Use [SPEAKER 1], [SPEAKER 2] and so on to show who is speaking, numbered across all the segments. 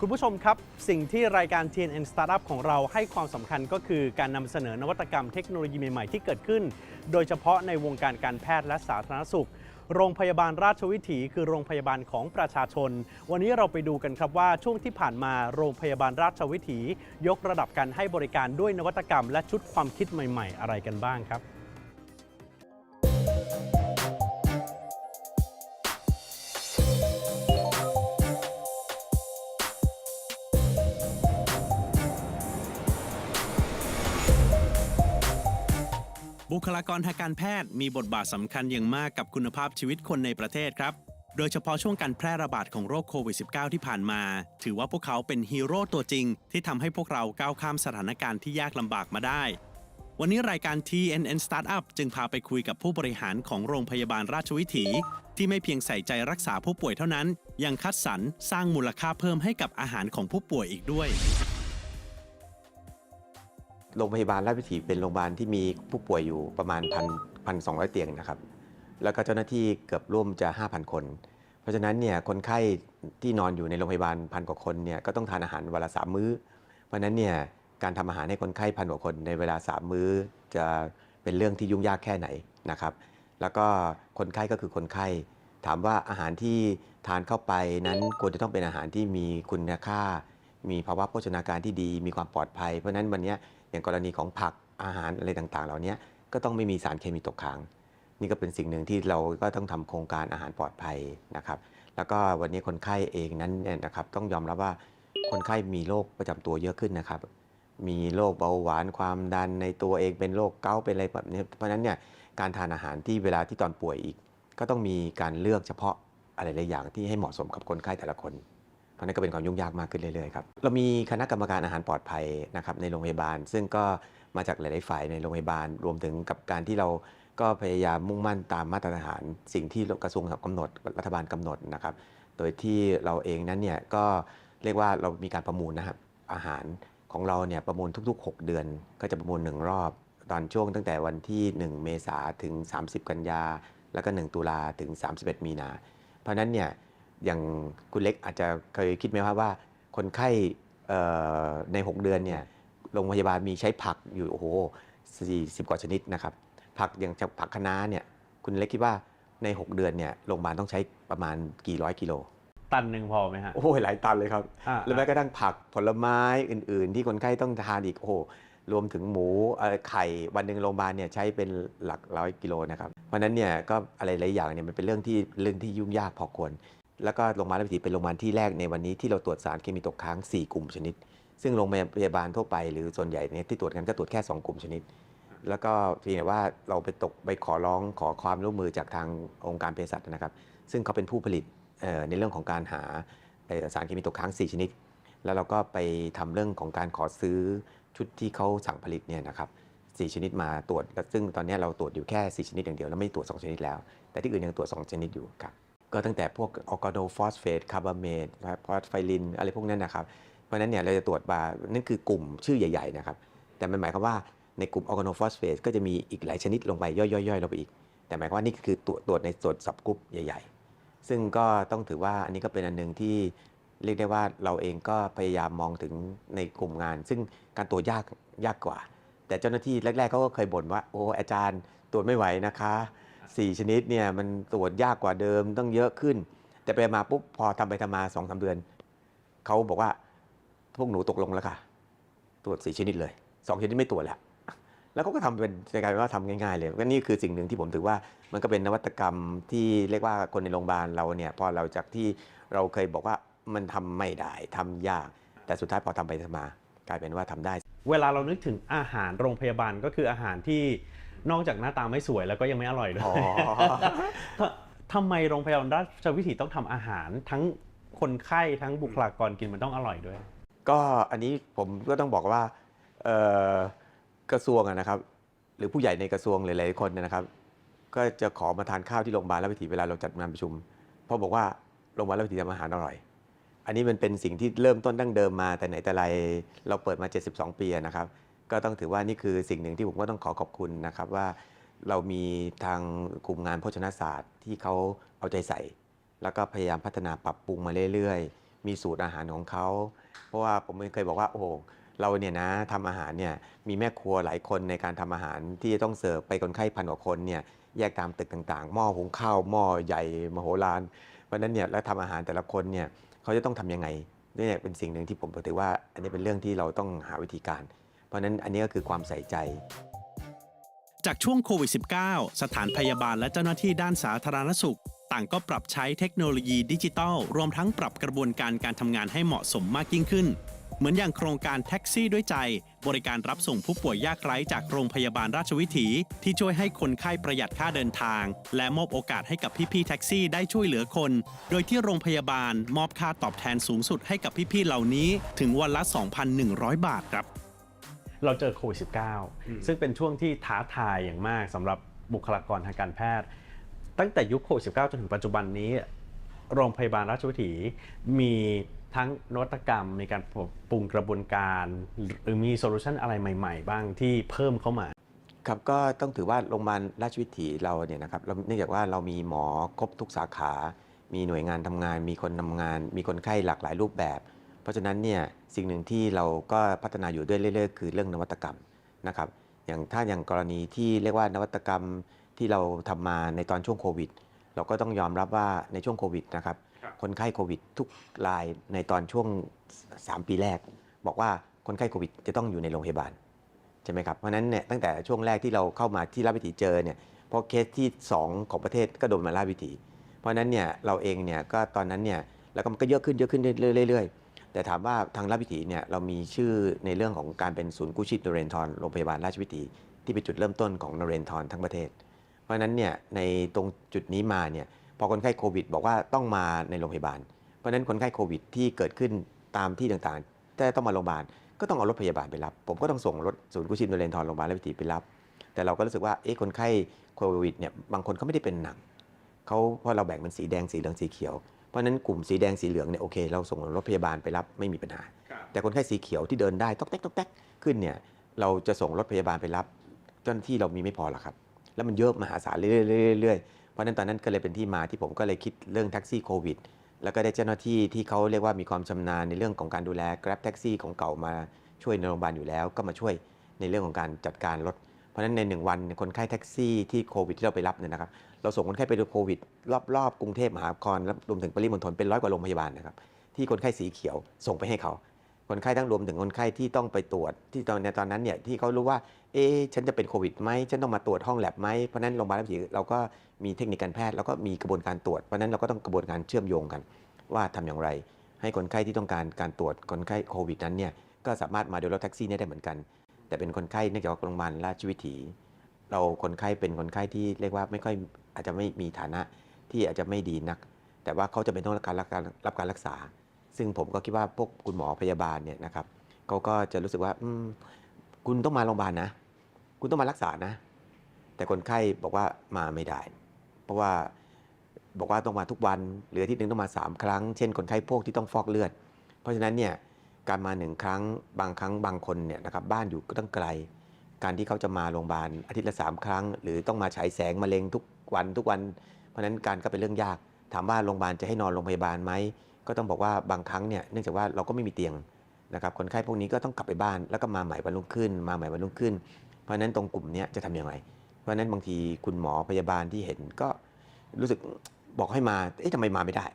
[SPEAKER 1] คุณผู้ชมครับ สิ่งที่รายการ TNN Startup ของเราให้ความสำคัญก็คือการนำเสนอนวัตกรรมเทคโนโลยีใหม่ ๆ ที่เกิดขึ้น โดยเฉพาะในวงการการแพทย์และสาธารณสุข โรงพยาบาลราชวิถี คือโรงพยาบาลของประชาชน วันนี้เราไปดูกันครับว่าช่วงที่ผ่านมาโรงพยาบาลราชวิถี ยกระดับการให้บริการด้วยนวัตกรรม และชุดความคิดใหม่ ๆ อะไรกันบ้างครับ บุคลากรทางการแพทย์มีบทบาทสำคัญอย่างมากกับคุณภาพชีวิตคนในประเทศครับ โดยเฉพาะช่วงการแพร่ระบาดของโรคโควิด -19 ที่ผ่านมา ถือว่าพวกเขาเป็นฮีโร่ตัวจริง ที่ทำให้พวกเราก้าวข้ามสถานการณ์ที่ยากลำบากมาได้ วันนี้รายการ TNN Startup จึงพาไปคุยกับผู้บริหารของโรงพยาบาลราชวิถี ที่ไม่เพียงใส่ใจรักษาผู้ป่วยเท่านั้น ยังคัดสรรสร้างมูลค่าเพิ่มให้กับอาหารของผู้ป่วยอีกด้วย
[SPEAKER 2] โรงพยาบาลราชวิถีเป็นโรงพยาบาลที่มีผู้ป่วยอยู่ประมาณพันพันสองเตียงนะครับ แล้วก็เจ้าหน้าที่เกือบร่วมจะ 5,000 คน เพราะฉะนั้นเนี่ยคนไข้ที่นอนอยู่ในโรงพยาบาลพันกว่าคนเนี่ยก็ต้องทานอาหารวันละสามมื้อ เพราะฉะนั้นเนี่ยการทำอาหารให้คนไข้พันกว่าคนในเวลา3มื้อ จะเป็นเรื่องที่ยุ่งยากแค่ไหนนะครับ แล้วก็คนไข้ก็คือคนไข้ ถามว่าอาหารที่ทานเข้าไปนั้นควรจะต้องเป็นอาหารที่มีคุณค่า มีภาวะโภชนาการที่ดี มีความปลอดภัย เพราะฉะนั้นวันนี้อย่างกรณีของผักอาหารอะไรต่างๆ เหล่านี้ก็ต้องไม่มีสารเคมีตกค้าง นี่ก็เป็นสิ่งหนึ่งที่เราก็ต้องทำโครงการอาหารปลอดภัยนะครับ แล้วก็วันนี้คนไข้เองนั้นนะครับต้องยอมรับว่าคนไข้มีโรคประจำตัวเยอะขึ้นนะครับ มีโรคเบาหวานความดันในตัวเองเป็นโรคเกาต์เป็นอะไรแบบนี้ เพราะฉะนั้นเนี่ยการทานอาหารที่เวลาที่ตอนป่วยอีก ก็ต้องมีการเลือกเฉพาะอะไรหลายอย่างที่ให้เหมาะสมกับคนไข้แต่ละคน เพราะนั้นก็เป็นความยุ่งยากมากขึ้นเรื่อยๆครับเรามีคณะกรรมการอาหารปลอดภัยนะครับในโรงพยาบาล ซึ่งก็มาจากหลายๆฝ่ายในโรงพยาบาล รวมถึงกับการที่เราก็พยายามมุ่งมั่นตามมาตรฐาน สิ่งที่กระทรวงกำหนดรัฐบาลกำหนดนะครับ โดยที่เราเองนั้นเนี่ยก็เรียกว่าเรามีการประมูลนะครับอาหารของเราเนี่ยประมูลทุก ๆ 6 เดือน ก็จะประมูลหนึ่งรอบ ตอนช่วงตั้งแต่วันที่ 1 เมษาถึง 30 กันยา แล้วก็ 1 ตุลาถึง 31 มีนา เพราะนั้นเนี่ย อย่างคุณเล็กอาจจะเคยคิดไหมครับว่า คนไข้เอ่อใน 6 เดือนเนี่ยโรงพยาบาลมีใช้ผักอยู่โอ้โห40กว่าชนิดนะครับ ผักอย่างผักคะน้าเนี่ยคุณเล็กคิดว่าใน 6 เดือนเนี่ยโรงพยาบาลต้องใช้ประมาณกี่ร้อยกิโล
[SPEAKER 1] ตันหนึ่งพอไหมฮะ
[SPEAKER 2] โอ้โหหลายตันเลยครับ
[SPEAKER 1] อ่า
[SPEAKER 2] หรือแม้กระทั่งผักผลไม้อื่น ๆ ที่คนไข้ต้องทานอีกโอ้โหรวมถึงหมูเอ่อไข่วันหนึ่งโรงพยาบาลเนี่ยใช้เป็นหลักร้อยกิโลนะครับเพราะฉะนั้นเนี่ยก็อะไรหลายอย่างเนี่ยมันเป็นเรื่องที่เรื่องที่ยุ่งยากพอควร แล้วก็โรงพยาบาลราชวิถีเป็นโรงพยาบาลที่แรกในวันนี้ที่เราตรวจสารเคมีตกค้าง 4 กลุ่มชนิด ซึ่งโรงพยาบาลทั่วไปหรือส่วนใหญ่เนี่ยที่ตรวจกันก็ตรวจแค่ 2 กลุ่มชนิด แล้วก็เพียงแต่ว่าเราไปตกไปขอร้องขอความร่วมมือจากทางองค์การเภสัชนะครับ ซึ่งเขาเป็นผู้ผลิตในเรื่องของการหาสารเคมีตกค้าง 4 ชนิด แล้วเราก็ไปทำเรื่องของการขอซื้อชุดที่เขาสั่งผลิตเนี่ยนะครับ4ชนิดมาตรวจ ซึ่งตอนนี้เราตรวจอยู่แค่ 4 ชนิดอย่างเดียวแล้วไม่ตรวจ 2 ชนิดแล้ว แต่ที่อื่นยังตรวจ 2 ชนิดอยู่ครับ ก็ตั้งแต่พวกออร์แกโนฟอสเฟตคาร์บาเมตฟอสไฟลินอะไรพวกนั้นนะครับ เพราะฉะนั้นเนี่ยเราจะตรวจมานั่นคือกลุ่มชื่อใหญ่ๆนะครับ แต่มันหมายความว่าในกลุ่มออร์แกโนฟอสเฟตก็จะมีอีกหลายชนิดลงไปย่อยๆๆลงไปอีก แต่หมายความว่านี่คือตรวจตรวจในส่วนสับกรุ๊ปใหญ่ ๆ ซึ่งก็ต้องถือว่าอันนี้ก็เป็นอันหนึ่งที่เรียกได้ว่าเราเองก็พยายามมองถึงในกลุ่มงาน ซึ่งการตรวจยากยากกว่า แต่เจ้าหน้าที่แรกๆเขาก็เคยบ่นว่าโอ้อาจารย์ตรวจไม่ไหวนะคะ สี่ชนิดเนี่ยมันตรวจยากกว่าเดิมต้องเยอะขึ้น แต่ไปมาปุ๊บพอทำไปทำมาสองสาเดือน เขาบอกว่าพวกหนูตกลงแล้วค่ะ ตรวจสี่ชนิดเลยสองชนิดไม่ตรวจแล้วแล้วเขาก็ทำเป็นกลายเป็นว่าทำง่ายๆเลยก็นี่คือสิ่งหนึ่งที่ผมถือว่ามันก็เป็นนวัตกรรมที่เรียกว่าคนในโรงพยาบาลเราเนี่ยพอเราจากที่เราเคยบอกว่ามันทำไม่ได้ทำยาก แต่สุดท้ายพอทำไปทำมากลายเป็นว่าทำได้
[SPEAKER 1] เวลาเรานึกถึงอาหารโรงพยาบาลก็คืออาหารที่ นอกจากหน้าตาไม่สวยแล้วก็ยังไม่อร่อยด้วย
[SPEAKER 2] อ๋อ
[SPEAKER 1] ททำไมโรงพยาบาลราชวิถีต้องทำอาหาร ทั้งคนไข้ทั้งบุคลากรกินมันต้องอร่อยด้วย
[SPEAKER 2] ก็อันนี้ผมก็ต้องบอกว่าเอ่อกระทรวงอะนะครับ หรือผู้ใหญ่ในกระทรวงหลายๆคนเนยนะครับ ก็จะขอมาทานข้าวที่โรงพยาบาลราชวิถีเวลาเราจัดงานประชุม เพราะบอกว่าโรงพยาบาลราชวิถีทำอาหารอร่อย อันนี้มันเป็นสิ่งที่เริ่มต้นดั้งเดิมมาแต่ไหนแต่ไรเราเปิดมา 72 ปีอะนะครับ ก็ต้องถือว่านี่คือสิ่งหนึ่งที่ผมก็ต้องขอขอบคุณนะครับว่าเรามีทางกลุ่มงานโภชนาศาสตร์ที่เขาเอาใจใส่ แล้วก็พยายามพัฒนาปรับปรุงมาเรื่อยๆ มีสูตรอาหารของเขา เพราะว่าผมเคยบอกว่าโอ้เราเนี่ยนะทำอาหารเนี่ยมีแม่ครัวหลายคนในการทำอาหารที่จะต้องเสิร์ฟไปคนไข้พันกว่าคนเนี่ยแยกตามตึกต่างๆ หม้อหุงข้าวหม้อใหญ่มโหฬารเพราะนั้นเนี่ยแล้วทำอาหารแต่ละคนเนี่ยเขาจะต้องทำยังไงนี่เป็นสิ่งหนึ่งที่ผมถือว่า อันนี้เป็นเรื่องที่เราต้องหาวิธีการ เพราะฉะนั้นอันนี้ก็คือความใส่ใจ
[SPEAKER 1] จากช่วงโควิด -19 สถานพยาบาลและเจ้าหน้าที่ด้านสาธารณสุข ต่างก็ปรับใช้เทคโนโลยีดิจิทัล รวมทั้งปรับกระบวนการการทำงานให้เหมาะสมมากยิ่งขึ้น เหมือนอย่างโครงการแท็กซี่ด้วยใจ บริการรับส่งผู้ป่วยยากไร้จากโรงพยาบาลราชวิถี ที่ช่วยให้คนไข้ประหยัดค่าเดินทาง และมอบโอกาสให้กับพี่ๆแท็กซี่ได้ช่วยเหลือคน โดยที่โรงพยาบาลมอบค่าตอบแทนสูงสุดให้กับพี่ๆเหล่านี้ ถึงวันละ 2,100 บาทครับ
[SPEAKER 3] เราเจอโควิด -19 ซึ่งเป็นช่วงที่ท้าทายอย่างมากสำหรับบุคลากรทางการแพทย์ ตั้งแต่ยุคโควิด -19 จนถึงปัจจุบันนี้ โรงพยาบาลราชวิถีมีทั้งนวัตกรรม มีการปรับปรุงกระบวนการหรือมีโซลูชันอะไรใหม่ ๆ บ้างที่เพิ่มเข้ามา
[SPEAKER 2] ครับก็ต้องถือว่าโรงพยาบาลราชวิถีเราเนี่ยนะครับเราเนื่องจากว่าเรามีหมอครบทุกสาขา มีหน่วยงานทำงาน มีคนทำงาน มีคนไข้หลากหลายรูปแบบ เพราะฉะนั้นเนี่ยสิ่งหนึ่งที่เราก็พัฒนาอยู่ด้วยเรื่อยๆ คือเรื่องนวัตกรรมนะครับอย่างถ้าอย่างกรณีที่เรียกว่านวัตกรรมที่เราทำมาในตอนช่วงโควิด เราก็ต้องยอมรับว่าในช่วงโควิดนะครับ
[SPEAKER 3] ครับ
[SPEAKER 2] คนไข้โควิดทุกรายในตอนช่วง 3 ปีแรก บอกว่าคนไข้โควิดจะต้องอยู่ในโรงพยาบาลใช่ไหมครับเพราะฉะนั้นเนี่ยตั้งแต่ช่วงแรกที่เราเข้ามาที่ราชวิถีเจอเนี่ยเพราะเคสที่ 2 ของประเทศก็โดนมาราชวิถี เพราะฉะนั้นเนี่ยเราเองเนี่ยก็ตอนนั้นเนี่ยแล้วก็มันก็เยอะขึ้นเยอะขึ้นเรื่อยๆ แต่ถามว่าทางราชวิถีเนี่ยเรามีชื่อในเรื่องของการเป็นศูนย์กู้ชีพนเรนทรโรงพยาบาลราชวิถีที่เป็นจุดเริ่มต้นของนเรนทรทั้งประเทศ เพราะฉะนั้นเนี่ยในตรงจุดนี้มาเนี่ยพอคนไข้โควิด บอกว่าต้องมาในโรงพยาบาล เพราะฉะนั้นคนไข้โควิดที่เกิดขึ้นตามที่ต่างๆแต่ต้องมาโรงพยาบาลก็ต้องเอารถพยาบาลไปรับ ผมก็ต้องส่งรถศูนย์กู้ชีพนเรนทรโรงพยาบาลราชวิถีไปรับ แต่เราก็รู้สึกว่าเอ๊ะคนไข้โควิดเนี่ยบางคนเขาไม่ได้เป็นหนักเขาเพราะเราแบ่งเป็นสีแดงสีเหลืองสีเขียว ราะฉะนั้นกลุ่มสีแดงสีเหลืองเนี่ยโอเค เราส่งรถพยาบาลไปรับไม่มีปัญหา แต่คนไข้สีเขียวที่เดินได้ต๊อกแต๊กต๊อกแต๊กขึ้นเนี่ยเราจะส่งรถพยาบาลไปรับเจ้าหน้าที่เรามีไม่พอหรอกครับ แล้วมันเยอะมหาศาลเรื่อยๆเรื่อยๆเพราะฉะนั้นตอนนั้นก็เลยเป็นที่มาที่ผมก็เลยคิดเรื่องแท็กซี่โควิดแล้วก็ได้เจ้าหน้าที่ที่เขาเรียกว่ามีความชำนาญในเรื่องของการดูแล Grab แท็กซี่ของเก่ามาช่วยในโรงพยาบาลอยู่แล้ว ก็มาช่วยในเรื่องของการจัดการรถ เพราะฉะนั้นในหนึ่งวันเนี่ยคนไข้แท็กซี่ที่โควิดที่เราไปรับเนี่ยนะครับ เราส่งคนไข้ไปดูโควิด รอบๆกรุงเทพมหานครและรวมถึงปริมณฑลเป็นร้อยกว่าโรงพยาบาลนะครับที่คนไข้สีเขียวส่งไปให้เขา คนไข้ทั้งรวมถึงคนไข้ที่ต้องไปตรวจที่ตอนในตอนนั้นเนี่ยที่เขารู้ว่าเอ๊ฉันจะเป็นโควิดไหมฉันต้องมาตรวจห้องแลบไหมเพราะนั้นโรงพยาบาลราชวิถีเราก็มีเทคนิคการแพทย์แล้วก็มีกระบวนการตรวจเพราะนั้นเราก็ต้องกระบวนการเชื่อมโยงกัน ว่าทำอย่างไร ให้คนไข้ที่ต้องการการตรวจคนไข้โควิดนั้นเนี่ยก็สามารถมาโดยรถแท็กซี่ได้เหมือนกัน แต่เป็นคนไข้เนื่องจากโรงพยาบาลราชวิถี เราคนไข้เป็นคนไข้ที่เรียกว่าไม่ค่อยอาจจะไม่มีฐานะที่อาจจะไม่ดีนัก แต่ว่าเขาจะเป็นต้องรับการรับการรับการรักษา ซึ่งผมก็คิดว่าพวกคุณหมอพยาบาลเนี่ยนะครับเขาก็จะรู้สึกว่าอคุณต้องมาโรงพยาบาลนะ คุณต้องมารักษานะ แต่คนไข้บอกว่ามาไม่ได้ เพราะว่าบอกว่าต้องมาทุกวันหรืออาที่หนึ่งต้องมา 3 ครั้ง เช่นคนไข้พวกที่ต้องฟอกเลือด เพราะฉะนั้นเนี่ยการมาหนึ่งครั้งบางครั้งบางคนเนี่ยนะครับบ้านอยู่ก็ต้องไกล การที่เขาจะมาโรงพยาบาลอาทิตย์ละสามครั้ง หรือต้องมาฉายแสงมะเร็งทุกวันทุกวัน เพราะนั้นการก็เป็นเรื่องยาก ถามว่าโรงพยาบาลจะให้นอนโรงพยาบาลไหมก็ต้องบอกว่าบางครั้งเนี่ยเนื่องจากว่าเราก็ไม่มีเตียงนะครับคนไข้พวกนี้ก็ต้องกลับไปบ้านแล้วก็มาใหม่วันรุ่งขึ้น มาใหม่วันรุ่งขึ้น เพราะนั้นตรงกลุ่มนี้จะทำอย่างไรเพราะนั้นบางทีคุณหมอพยาบาลที่เห็นก็รู้สึกบอกให้มาเอ๊ะทำไมมาไม่ได้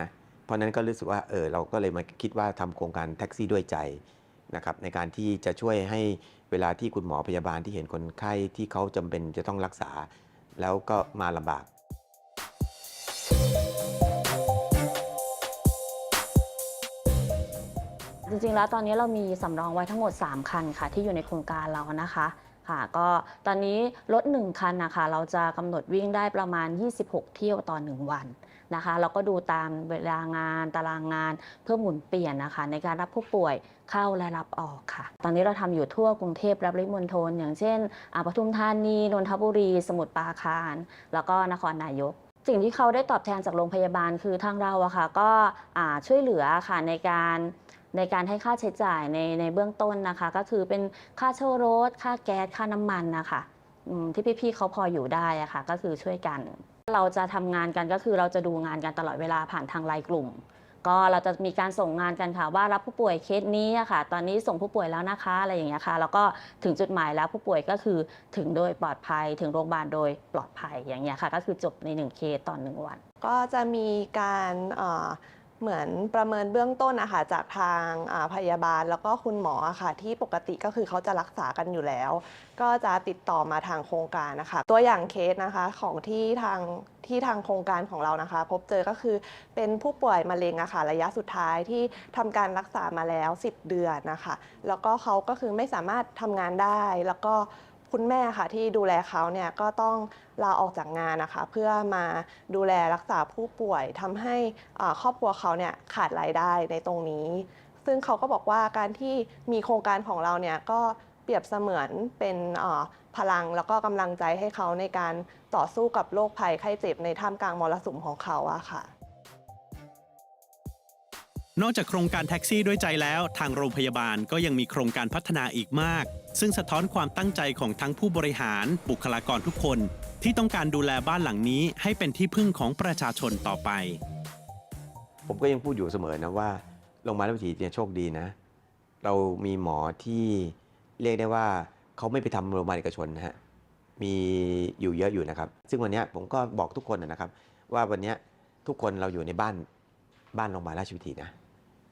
[SPEAKER 2] นะเพราะฉะนั้นก็รู้สึกว่าเออเราก็เลยมาคิดว่าทำโครงการแท็กซี่ด้วยใจ นะครับในการที่จะช่วยให้เวลาที่คุณหมอพยาบาลที่เห็นคนไข้ที่เขาจำเป็นจะต้องรักษา แล้วก็มาลำบาก
[SPEAKER 4] จริงๆ แล้วตอนนี้เรามีสำรองไว้ทั้งหมด 3 คันค่ะ ที่อยู่ในโครงการเรานะคะค่ะก็ตอนนี้รถ1คันนะคะเราจะกำหนดวิ่งได้ประมาณ 26 เที่ยวต่อ 1 วัน นะคะเราก็ดูตามเวลางานตารางงาน เพื่อหมุนเปลี่ยนนะคะ ในการรับผู้ป่วยเข้าและรับออกค่ะ ตอนนี้เราทำอยู่ทั่วกรุงเทพและปริมณฑลอย่างเช่นอ่าปทุมธานีนนทบุรี สมุทรปราการ แล้วก็นครนายกสิ่งที่เขาได้ตอบแทนจากโรงพยาบาลคือทางเราอะค่ะก็อ่าช่วยเหลือค่ะในการในการให้ค่าใช้จ่ายในในเบื้องต้นนะคะ ก็คือเป็นค่าเช่ารถ ค่าแก๊สค่าน้ำมันนะคะที่พี่ๆเขาพออยู่ได้อะค่ะก็คือช่วยกัน เราจะทำงานกันก็คือเราจะดูงานกันตลอดเวลาผ่านทางไลน์กลุ่ม ก็เราจะมีการส่งงานกันค่ะว่ารับผู้ป่วยเคสนี้ค่ะ ตอนนี้ส่งผู้ป่วยแล้วนะคะอะไรอย่างเงี้ยค่ะ แล้วก็ถึงจุดหมายแล้วผู้ป่วยก็คือถึงโดยปลอดภัย ถึงโรงพยาบาลโดยปลอดภัยอย่างเงี้ยค่ะ ก็คือจบในหนึ่งเคสต่อหนึ่งวัน
[SPEAKER 5] ก็จะมีการ เหมือนประเมินเบื้องต้นนะคะจากทางพยาบาลแล้วก็คุณหมออะค่ะที่ปกติก็คือเขาจะรักษากันอยู่แล้ว ก็จะติดต่อมาทางโครงการนะคะ ตัวอย่างเคสนะคะของที่ทางที่ทางโครงการของเรานะคะ พบเจอก็คือเป็นผู้ป่วยมะเร็งอะค่ะระยะสุดท้ายที่ทำการรักษามาแล้ว 10 เดือนนะคะ แล้วก็เขาก็คือไม่สามารถทำงานได้แล้วก็ คุณแม่ค่ะที่ดูแลเขาเนี่ยก็ต้องลาออกจากงานนะคะ เพื่อมาดูแลรักษาผู้ป่วยทำให้ครอบครัวเขาเนี่ยขาดรายได้ในตรงนี้ ซึ่งเขาก็บอกว่าการที่มีโครงการของเราเนี่ยก็เปรียบเสมือนเป็นพลังแล้วก็กำลังใจให้เขาในการต่อสู้กับโรคภัยไข้เจ็บในท่ามกลางมรสุมของเขาอะค่ะ
[SPEAKER 1] นอกจากโครงการแท็กซี่ด้วยใจแล้ว ทางโรงพยาบาลก็ยังมีโครงการพัฒนาอีกมาก ซึ่งสะท้อนความตั้งใจของทั้งผู้บริหารบุคลากรทุกคน ที่ต้องการดูแลบ้านหลังนี้ให้เป็นที่พึ่งของประชาชนต่อไป
[SPEAKER 2] ผมก็ยังพูดอยู่เสมอนะว่าโรงพยาบาลราชวิถีเนี่ยโชคดีนะ เรามีหมอที่เรียกได้ว่าเขาไม่ไปทำโรงพยาบาลเอกชนนะฮะมีอยู่เยอะอยู่นะครับ ซึ่งวันนี้ผมก็บอกทุกคนนะครับ ว่าวันนี้ทุกคนเราอยู่ในบ้านบ้านโรงพยาบาลราชวิถีนะ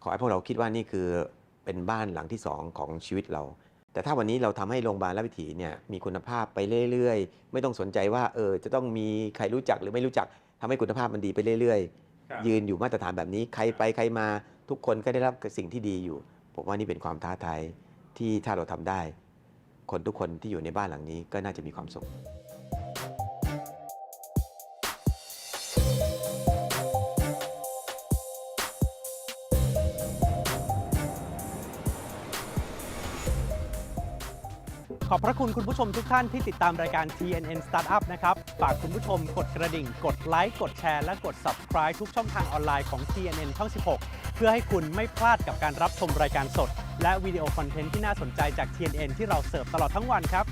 [SPEAKER 2] ขอให้พวกเราคิดว่านี่คือเป็นบ้านหลังที่สองของชีวิตเรา แต่ถ้าวันนี้เราทำให้โรงพยาบาลราชวิถีเนี่ยมีคุณภาพไปเรื่อยๆ ไม่ต้องสนใจว่าเออจะต้องมีใครรู้จักหรือไม่รู้จักทำให้คุณภาพมันดีไปเรื่อยๆ ยืนอยู่มาตรฐานแบบนี้ใครไปใครมาทุกคนก็ได้รับสิ่งที่ดีอยู่ ผมว่านี่เป็นความท้าทายที่ถ้าเราทำได้ คนทุกคนที่อยู่ในบ้านหลังนี้ก็น่าจะมีความสุข
[SPEAKER 3] ขอบพระคุณคุณผู้ชมทุกท่านที่ติดตามรายการ TNN Startup นะครับ ฝากคุณผู้ชมกดกระดิ่ง กดไลค์ กดแชร์ และกด Subscribe ทุกช่องทางออนไลน์ของ TNN ช่อง 16 เพื่อให้คุณไม่พลาดกับการรับชมรายการสด และวิดีโอคอนเทนต์ที่น่าสนใจจาก TNN ที่เราเสิร์ฟตลอดทั้งวันครับ